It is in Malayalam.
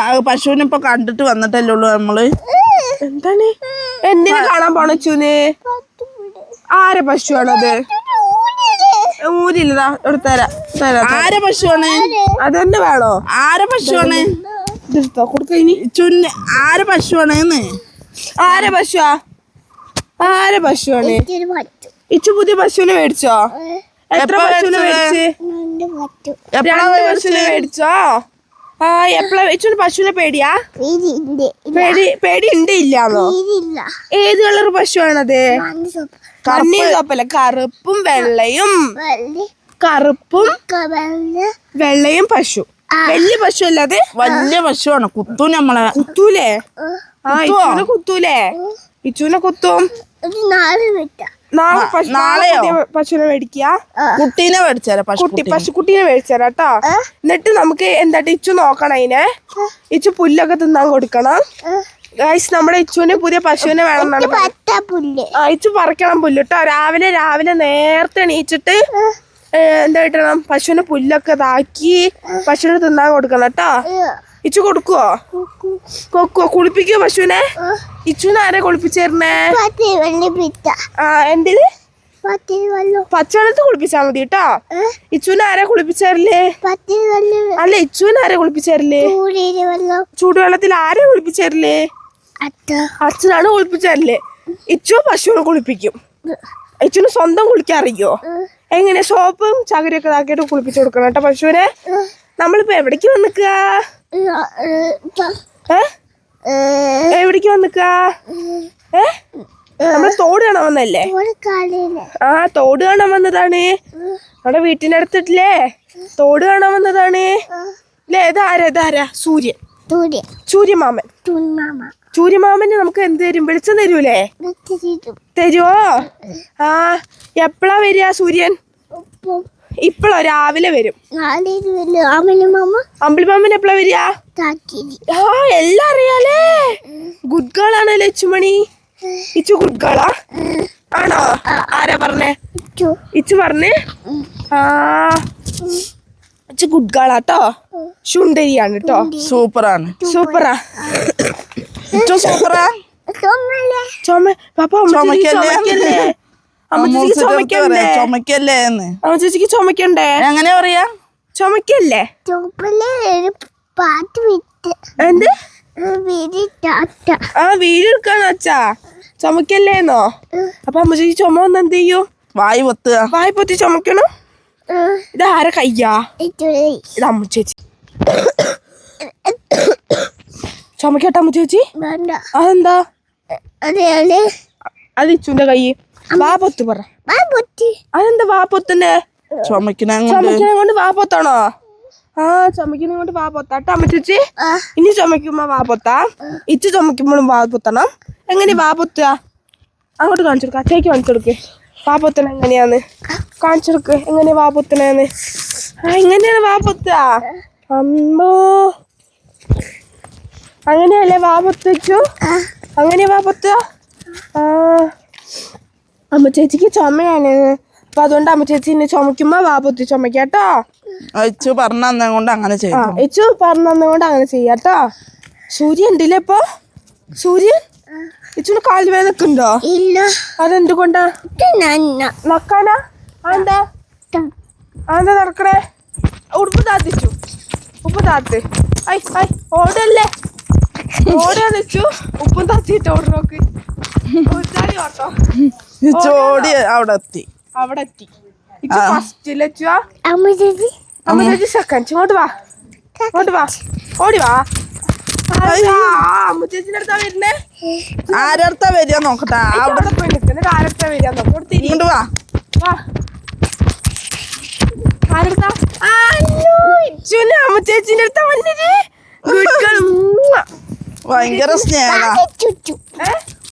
പശുവിനെ ഇപ്പൊ കണ്ടിട്ട് വന്നിട്ടല്ലേ ഉള്ളു നമ്മൾ. എന്താണ്? എന്തിനു കാണാൻ പോണച്ചൂന് ആരെ പശുവാണത് ഊരില്ലതാ ഇവിടെ തരാ തരാ ആരെ പശുവാണ്? അതെന്നെ വേണോ? ആരെ പശുവാണ്? ചുന്ന് ആരെ പശുവാണ് ആരെ പശുവാ? ആരെ പശുവാണ്? ഇച്ചു പുതിയ പശുവിനെ മേടിച്ചോ? എത്ര പശുവിനെ? മേടിച്ച്? പശുവിനെ മേടിച്ചോ? ആ എപ്പളാ? ഇച്ചുന് പശുവിനെ പേടിയാ? പേടി പേടി ഉണ്ട് ഇല്ലാന്നോ ഏത് കളർ പശുവാണത്? കണ്ണി കപ്പല കറുപ്പും. വെള്ളയും. കറുപ്പും വെള്ളയും പശു. വലിയ പശു അല്ലാതെ വലിയ പശുവാണ്. കുത്തു നമ്മളെ കുത്തൂലേ? ആ. ഇച്ചൂനെ കുത്തൂലേ? ഇച്ചൂനെ കുത്തും. നാളെയോ? പുതിയ പശുവിനെ മേടിക്കുക. കുട്ടീനെ മേടിച്ചാലേ കുട്ടി പശുക്കുട്ടി പശുക്കുട്ടീനെ മേടിച്ചരാ കേട്ടോ. എന്നിട്ട് നമുക്ക് എന്താ ഇച്ചു നോക്കണം അതിനെ. ഇച്ചു പുല്ലൊക്കെ തിന്നാൻ കൊടുക്കണം. ഗൈസ് നമ്മുടെ ഇച്ചുവിന് പുതിയ പശുവിനെ വേണം ഇച്ചു പറിക്കണം പുല്ല് കേട്ടോ. രാവിലെ രാവിലെ നേരത്തെ എണീച്ചിട്ട് എന്താ കിട്ടണം? പശുവിന് പുല്ലൊക്കെ ഇതാക്കി പശുവിന് തിന്നാൻ കൊടുക്കണം കേട്ടോ. ഇച്ചു കൊടുക്കുവോ? കൊക്കുവോ കുളിപ്പിക്കുവോ പശുവിനെ? ഇച്ചുവിനെ ആരെ കുളിപ്പിച്ചേരണേ ആ എന്തിന്? പച്ചവെള്ളത്ത് കുളിപ്പിച്ചാ മതി കേട്ടോ ഇച്ചുവിനെ ആരെ കുളിപ്പിച്ചേരില്ലേ അല്ല ഇച്ചുവിനെ ആരെ കുളിപ്പിച്ചേരില്ലേ ചൂടുവെള്ളത്തിൽ ആരെ കുളിപ്പിച്ചേരില്ലേ അച്ഛനാണ് കുളിപ്പിച്ചേരില്ലേ ഇച്ചു പശുവിനെ കുളിപ്പിക്കും. ഇച്ചുന് സ്വന്തം കുളിക്കാൻ അറിയോ? എങ്ങനെ സോപ്പും ചകിരിയൊക്കെ ഇതാക്കിയിട്ട് കുളിപ്പിച്ചു കൊടുക്കണം കേട്ടോ പശുവിനെ? നമ്മളിപ്പോ എവിടേക്ക് വന്നിക്കുക ഏ? എവിടേക്ക് വന്നിക്ക? ഏ? നമ്മൾ തോട് കാണാൻ വന്നല്ലേ ആ തോട് കാണാൻ വന്നതാണ്. നമ്മുടെ വീട്ടിന്റെ അടുത്തിട്ടില്ലേ? തോട് കാണാൻ വന്നതാണ്. അല്ലേ ഇതാരാ ഇതാരാ? സൂര്യൻ. സൂര്യമാമൻ. സൂര്യമാമന് നമുക്ക് എന്ത് തരും? വെളിച്ചം തരൂലേ? തരുവോ? ആ എപ്പോഴാ വരിക സൂര്യൻ? ഇപ്പോഴോ രാവിലെ വരും. അമ്പിളിമാമൻ എപ്പോഴാ വരിക? ആ എല്ലാം അറിയാലേ? ഗുഡ് ഗേൾ ആണല്ലേ ഇച്ചുമണി? ഇച്ചു ഗുഡ് ഗേളാ ആണോ? ആരാ പറഞ്ഞേ? ഇച്ചു. പറഞ്ഞേ? ആ. ഇച്ചു ഗുഡ് ഗേളാട്ടോ ശുണ്ടരിയാണ് കേട്ടോ സൂപ്പറാണ്. സൂപ്പറാ? ഇച്ചു സൂപ്പറാ? ചുമ പാപ്പ ചുമക്കല്ലേ? ചുമക്കല്ലേ? എന്ന് അമ്മ ചേച്ചിക്ക് ചുമക്കണ്ടേ? എങ്ങനെ പറയാ? ചുമക്കല്ലേ? പാട്ട് വിട്ട്. എന്ത്? ആ വെച്ചാ ചുമക്കല്ലേന്നോ? അപ്പൊ അമ്മ ചേച്ചി ചുമ ഒന്ന് എന്ത് ചെയ്യൂ? വായി പൊത്തുക വായി പൊത്തി ചുമക്കണം? ഇത് ആരെ കയ്യാ? ഇത് അമ്മ ചേച്ചി. ചുമക്കട്ടെ അമ്മ ചേച്ചി? അതെന്താ? അത് ഇച്ചുന്റെ കൈ. വാ പൊത്ത് പറ. അതെന്താ വാ കൊണ്ട്. ചുമക്കണ കൊണ്ട് വാ പൊത്താണോ? ആ ചുമക്കുന്ന കൊണ്ട് വാ പൊത്താട്ടോ അമ്മ ചേച്ചി ആ. ഇനി ചുമക്കുമ്പോ വാ പൊത്താം. ഇച്ച് ചുമക്കുമ്പോഴും വാ പൊത്തണം. എങ്ങനെ വാ പൊത്തുക അങ്ങോട്ട് കാണിച്ചു കൊടുക്ക അച്ഛയ്ക്ക് കാണിച്ചു കൊടുക്ക്. വാ പൊത്തണ എങ്ങനെയാന്ന്? കാണിച്ചു കൊടുക്ക് എങ്ങനെ വാ പൊത്തണേന്ന്? ആ എങ്ങനെയാണ് വാ പൊത്തുക അമ്മോ. അങ്ങനെയല്ലേ വാ പൊത്തിച്ചു അങ്ങനെ വാ പൊത്തുക ആ. അമ്മ ചേച്ചിക്ക് ചുമയാണ്. അപ്പൊ അതുകൊണ്ട് അമ്മ ചേച്ചി ഇന്നെ ചുമക്കുമ്പോ വാ പൊത്തി ചുമക്കാട്ടോ അയച്ചു പറഞ്ഞോണ്ട് അങ്ങനെ ചെയ്യും ഇച്ചു പറഞ്ഞുകൊണ്ട് അങ്ങനെ ചെയ്യാട്ടോ സൂര്യ ഉണ്ടല്ലേ ഇപ്പൊ? സൂര്യൻ? ഇച്ചിന് കാൽ വേദനക്കുണ്ടോ ഇല്ല. അതെന്തുകൊണ്ടാ? മക്കാനാ നക്കാനാ അതെന്താ? അതെന്താ നടക്കണേ? ഉടുപ്പ് താത്തിച്ചു ഉപ്പ് താത്ത്. I I ഓടല്ലേ? ഓടാ നിച്ചു ഉപ്പും താത്തിട്ട് ഓടി നോക്ക്. ഓട്ടോ. ഓടി അവിടെ എത്തി. അവിടെ എത്തി. ഫസ്റ്റിൽ ഫസ്റ്റ് ലച്ചുവാ അമ്മ ചേച്ചി അമ്മ ചേച്ചി സെക്കൻഡ് ഇങ്ങോട്ട് വാ. ഇങ്ങോട്ട് വാ. ഓടി വാ. ആരടുത്താ വരിക നോക്കട്ടെ? അവിടെ അവിടെ പോയി നിൽക്കുന്നത് ആരടുത്താ വരിക നോക്കട്ടെ ഇങ്ങോട്ട് വാ. വാ. ആരടുത്താ? അയ്യോ ഇച്ചുവിന് അമ്മ ചേച്ചിന്റെ അടുത്താ വന്നിട്ട് ഗുഡ് ഗേൾ. ഭയങ്കര സ്നേഹ.